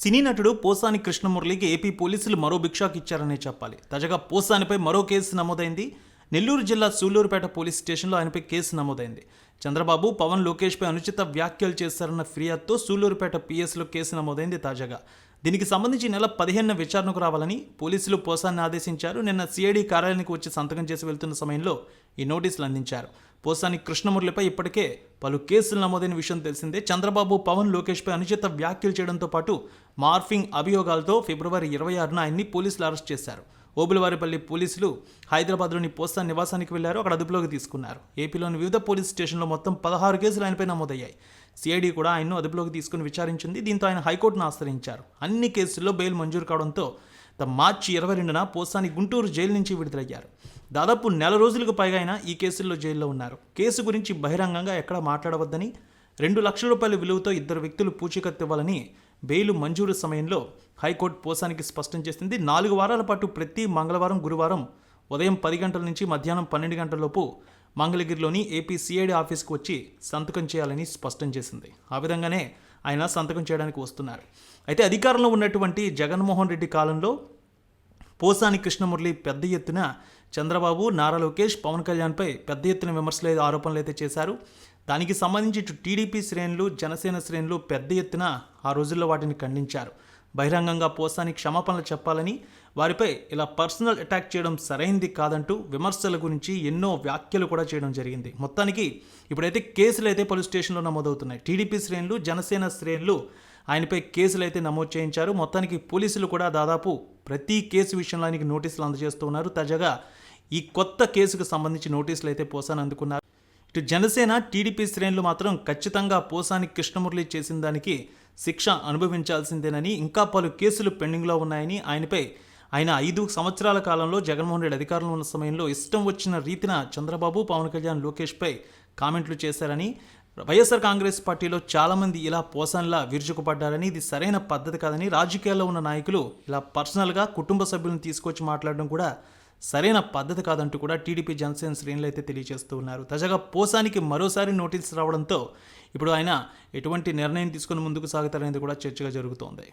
సినీ నటుడు పోసాని కృష్ణమురళికి ఏపీ పోలీసులు మరో భిక్షాకు ఇచ్చారనే చెప్పాలి. తాజాగా పోసానిపై మరో కేసు నమోదైంది. నెల్లూరు జిల్లా సూళ్ళూరుపేట పోలీస్ స్టేషన్లో ఆయనపై కేసు నమోదైంది. చంద్రబాబు పవన్ లోకేష్పై అనుచిత వ్యాఖ్యలు చేశారన్న ఫిర్యాదుతో సూళ్ళూరుపేట పిఎస్లో కేసు నమోదైంది తాజాగా. దీనికి సంబంధించి నెల పదిహేనున విచారణకు రావాలని పోలీసులు పోసాన్ని ఆదేశించారు. నిన్న సిఐడి కార్యాలయానికి వచ్చి సంతకం చేసి వెళ్తున్న సమయంలో ఈ నోటీసులు అందించారు. పోసాని కృష్ణమురళిపై ఇప్పటికే పలు కేసులు నమోదైన విషయం తెలిసిందే. చంద్రబాబు పవన్ లోకేష్పై అనుచిత వ్యాఖ్యలు చేయడంతో పాటు మార్ఫింగ్ అభియోగాలతో ఫిబ్రవరి ఇరవై ఆరున ఆయన్ని పోలీసులు అరెస్ట్ చేశారు. ఓబులవారిపల్లి పోలీసులు హైదరాబాద్లోని పోస్తా నివాసానికి వెళ్ళారు. అక్కడ అదుపులోకి తీసుకున్నారు. ఏపీలోని వివిధ పోలీస్ స్టేషన్లో మొత్తం పదహారు కేసులు ఆయనపై నమోదయ్యాయి. సిఐడి కూడా ఆయన్ను అదుపులోకి తీసుకుని విచారించింది. దీంతో ఆయన హైకోర్టును ఆశ్రయించారు. అన్ని కేసుల్లో బెయిల్ మంజూరు కావడంతో మార్చి ఇరవై రెండున పోసాని గుంటూరు జైలు నుంచి విడుదలయ్యారు. దాదాపు నెల రోజులకు పైగా ఆయన ఈ కేసుల్లో జైల్లో ఉన్నారు. కేసు గురించి బహిరంగంగా ఎక్కడా మాట్లాడవద్దని రెండు లక్షల రూపాయల విలువతో ఇద్దరు వ్యక్తులు పూచీకత్తు ఇవ్వాలని బెయిల్ మంజూరు సమయంలో హైకోర్టు పోసానికి స్పష్టం చేసింది. నాలుగు వారాల పాటు ప్రతి మంగళవారం గురువారం ఉదయం పది గంటల నుంచి మధ్యాహ్నం పన్నెండు గంటలలోపు మంగళగిరిలోని ఏపీ సిఐడి ఆఫీస్కి వచ్చి సంతకం చేయాలని స్పష్టం చేసింది. ఆ విధంగానే ఆయన సంతకం చేయడానికి వస్తున్నారు. అయితే అధికారంలో ఉన్నటువంటి జగన్మోహన్ రెడ్డి కాలంలో పోసాని కృష్ణమురళి పెద్ద ఎత్తున చంద్రబాబు నారా లోకేష్ పవన్ కళ్యాణ్పై పెద్ద ఎత్తున విమర్శలు ఆరోపణలు అయితే చేశారు. దానికి సంబంధించి ఇటు టీడీపీ శ్రేణులు జనసేన శ్రేణులు పెద్ద ఎత్తున ఆ రోజుల్లో వాటిని ఖండించారు. బహిరంగంగా పోసాని క్షమాపణలు చెప్పాలని వారిపై ఇలా పర్సనల్ అటాక్ చేయడం సరైంది కాదంటూ విమర్శల గురించి ఎన్నో వ్యాఖ్యలు కూడా చేయడం జరిగింది. మొత్తానికి ఇప్పుడైతే కేసులు అయితే పలు స్టేషన్లో నమోదవుతున్నాయి. టీడీపీ శ్రేణులు జనసేన శ్రేణులు ఆయనపై కేసులు అయితే నమోదు చేయించారు. మొత్తానికి పోలీసులు కూడా దాదాపు ప్రతి కేసు విషయంలో ఆయనకి నోటీసులు అందజేస్తున్నారు. తాజాగా ఈ కొత్త కేసుకు సంబంధించి నోటీసులు అయితే పోసాని అందుకున్నారు. ఇటు జనసేన టీడీపీ శ్రేణులు మాత్రం ఖచ్చితంగా పోసాని కృష్ణమురళి చేసిన దానికి శిక్ష అనుభవించాల్సిందేనని ఇంకా పలు కేసులు పెండింగ్లో ఉన్నాయని ఆయనపై ఆయన ఐదు సంవత్సరాల కాలంలో జగన్మోహన్ రెడ్డి అధికారంలో ఉన్న సమయంలో ఇష్టం వచ్చిన రీతిన చంద్రబాబు పవన్ కళ్యాణ్ లోకేష్పై కామెంట్లు చేశారని వైఎస్ఆర్ కాంగ్రెస్ పార్టీలో చాలామంది ఇలా పోసన్లా విరుచుకుపడ్డారని ఇది సరైన పద్ధతి కాదని రాజకీయాల్లో ఉన్న నాయకులు ఇలా పర్సనల్గా కుటుంబ సభ్యులను తీసుకొచ్చి మాట్లాడడం కూడా సరైన పద్ధతి కాదంటూ కూడా టీడీపీ జనసేన శ్రేణులు అయితే తెలియజేస్తూ ఉన్నారు. తాజాగా పోసానికి మరోసారి నోటీస్ రావడంతో ఇప్పుడు ఆయన ఎటువంటి నిర్ణయం తీసుకుని ముందుకు సాగుతారనేది కూడా చర్చగా జరుగుతోంది.